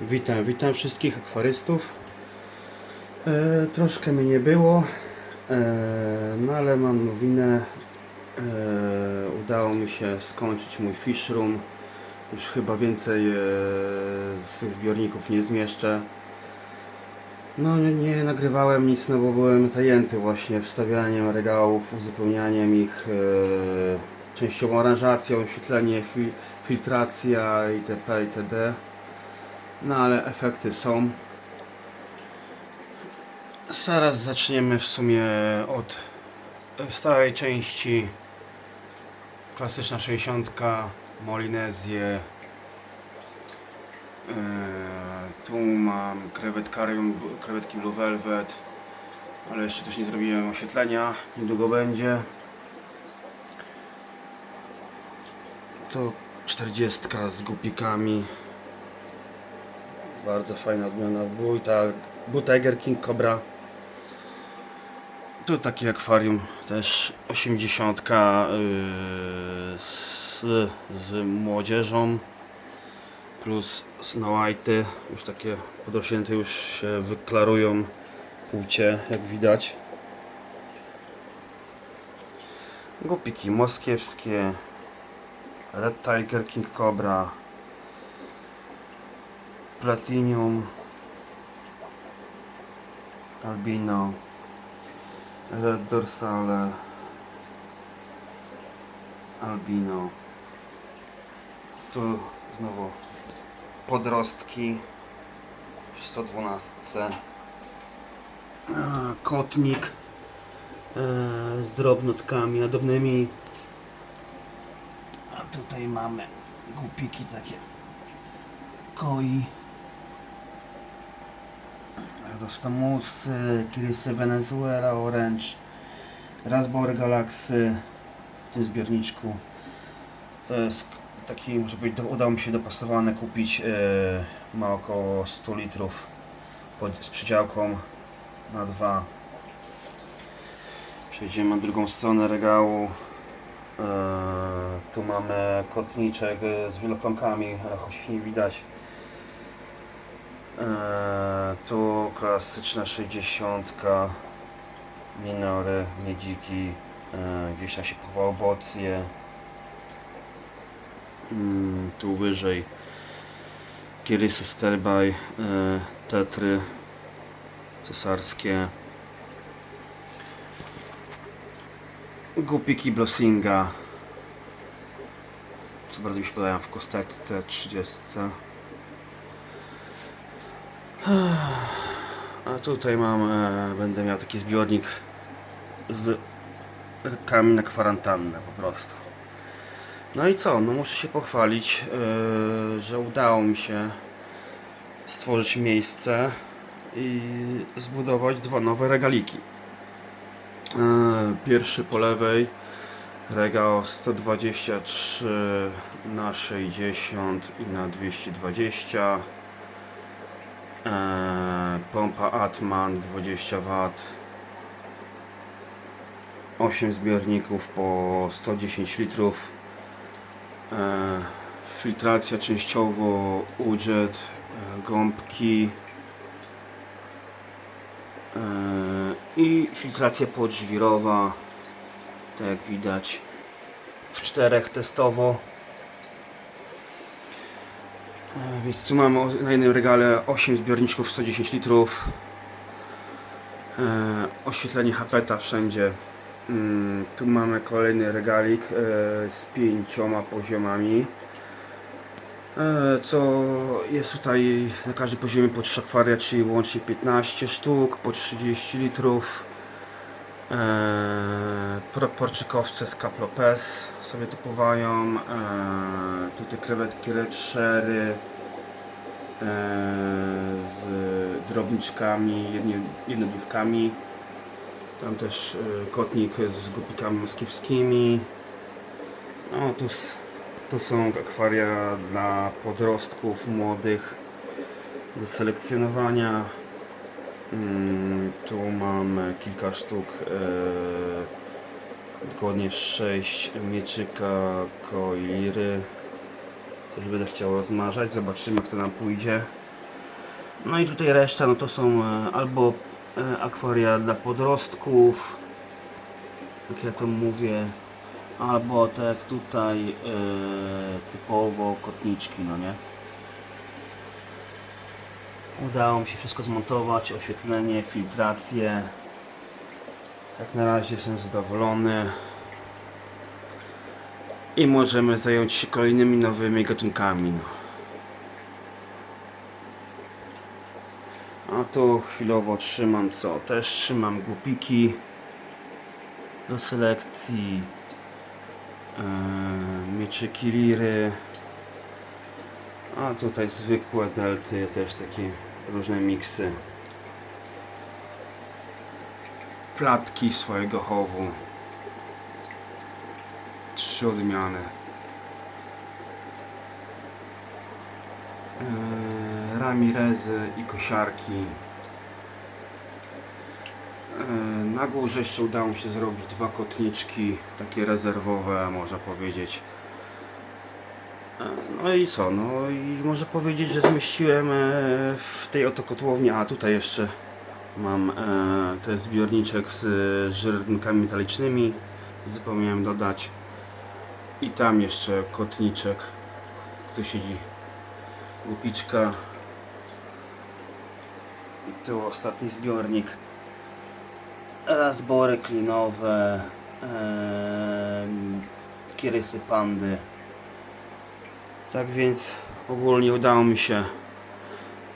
Witam, witam wszystkich akwarystów. E, troszkę mnie nie było, e, no ale mam nowinę. E, udało mi się skończyć mój fish room. Już chyba więcej e, z tych zbiorników nie zmieszczę. No nie, nie nagrywałem nic, no bo byłem zajęty właśnie wstawianiem regałów, uzupełnianiem ich, e, częściową aranżacją, oświetlenie, fi, filtracja itp. itd. No ale efekty są. Zaraz zaczniemy w sumie od stałej części. Klasyczna 60, Molinezję. Eee, tu mam krewetkarium, krewetki Blue Velvet. Ale jeszcze też nie zrobiłem oświetlenia. Niedługo będzie. To 40 z gupikami. Bardzo fajna odmiana. Buta, Blue Tiger King Cobra. Tu takie akwarium też 80 yy, z, z młodzieżą plus Snow White'y już takie podrośnięte już się wyklarują płcie jak widać. Gupiki moskiewskie. Red Tiger King Cobra Platinum Albino Red Dorsale Albino. Tu znowu podrostki w 112 A, Kotnik e, z drobnotkami nadobnymi a tutaj mamy gupiki takie. Koi Rostomusy, Kirisy Venezuela, Orange, Raspberry Galaxy w tym zbiorniczku. To jest taki, może do- udało mi się dopasowane kupić. e, ma około 100 litrów z przydziałką na dwa. Przejdziemy na drugą stronę regału. E, tu mamy kotniczek z wieloplonkami, ale choć ich nie widać. Eee, tu klasyczna 60 minory, miedziki eee, gdzieś tam się chowało bocje mm, tu wyżej. Kirysy Sterbaj eee, Tetry cesarskie. Gupiki Blossinga co bardzo mi się podobają w kosteczce 30 A tutaj mam, e, będę miał taki zbiornik z rybkami na kwarantannę po prostu. No i co? No muszę się pochwalić, e, że udało mi się stworzyć miejsce i zbudować dwa nowe regaliki. E, pierwszy po lewej regał 123 na 60 i na 220 Eee, pompa Atman 20 W 8 zbiorników po 110 litrów. Eee, filtracja częściowo UJET e, gąbki. I filtracja podżwirowa. Tak jak widać w czterech testowo. E, Więc tu mamy na jednym regale 8 zbiorniczków 110 litrów. E, oświetlenie hapeta wszędzie. Mm, tu mamy kolejny regalik e, z pięcioma poziomami. E, co jest tutaj na każdym poziomie po 3 akwaria, czyli łącznie 15 sztuk po 30 litrów. E, porczykowce z Caplopes sobie. E, tutaj krewetki e, z drobniczkami, jednodniówkami. Tam też e, kotnik z gupikami moskiewskimi. No, tu, tu są akwaria dla podrostków młodych do selekcjonowania. Mm, tu mamy kilka sztuk, e, dokładnie 6 mieczyka koiliry. Też będę chciał rozmażać, zobaczymy jak to nam pójdzie. No i tutaj reszta, no to są e, albo e, akwaria dla podrostków, jak ja to mówię, albo tak tutaj e, typowo kotniczki, no nie? Udało mi się wszystko zmontować, oświetlenie, filtrację. Jak na razie jestem zadowolony. I możemy zająć się kolejnymi nowymi gatunkami. No. A tu chwilowo trzymam co? Też trzymam głupiki do selekcji. Yy, mieczyki liry. A tutaj zwykłe delty, też takie różne miksy. Platki swojego chowu. Trzy odmiany. Eee, Ramirezy i kosiarki. Eee, Na górze jeszcze udało mi się zrobić dwa kotniczki, takie rezerwowe, można powiedzieć. Eee, No i co? No i można powiedzieć, że zmieściłem w tej oto kotłowni. A tutaj jeszcze mam to jest zbiorniczek z e, żyrnikami metalicznymi. Zapomniałem dodać. I tam jeszcze kotniczek. Tu siedzi głupiczka. I tu ostatni zbiornik. Razbory klinowe. em, Kierysy pandy. Tak więc ogólnie udało mi się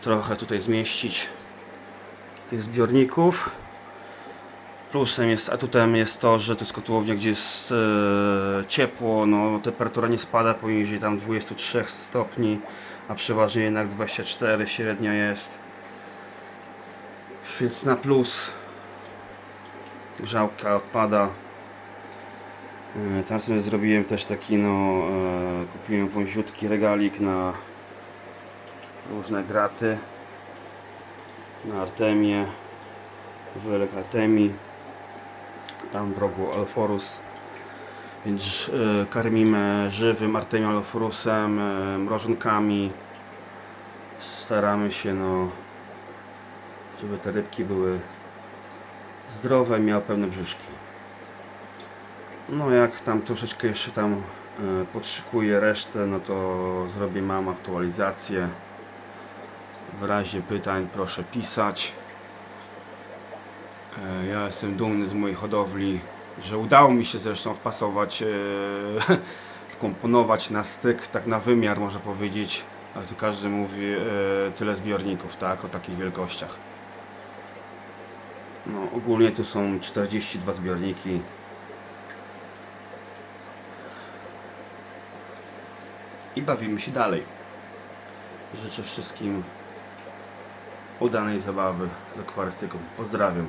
trochę tutaj zmieścić tych zbiorników. Plusem jest, atutem jest to, że to jest kotłownia, gdzie jest e, ciepło, no temperatura nie spada poniżej tam 23 stopni, a przeważnie jednak 24 średnio jest. Więc na plus grzałka odpada. E, Tam sobie zrobiłem też taki, no, e, kupiłem wąziutki regalik na różne graty, na Artemię, wylek Artemii, tam w rogu Alforus, więc e, karmimy żywym Artemią Alforusem, e, mrożonkami, staramy się, no, żeby te rybki były zdrowe, miały pełne brzuszki. No jak tam troszeczkę jeszcze tam e, podszykuję resztę, no to zrobię mam aktualizację. W razie pytań proszę pisać. E, Ja jestem dumny z mojej hodowli, że udało mi się zresztą wpasować, e, wkomponować na styk, tak na wymiar można powiedzieć, jak to każdy mówi, e, tyle zbiorników, tak, o takich wielkościach. No ogólnie tu są 42 zbiorniki. i bawimy się dalej. Życzę wszystkim udanej zabawy z akwarystyką. Pozdrawiam.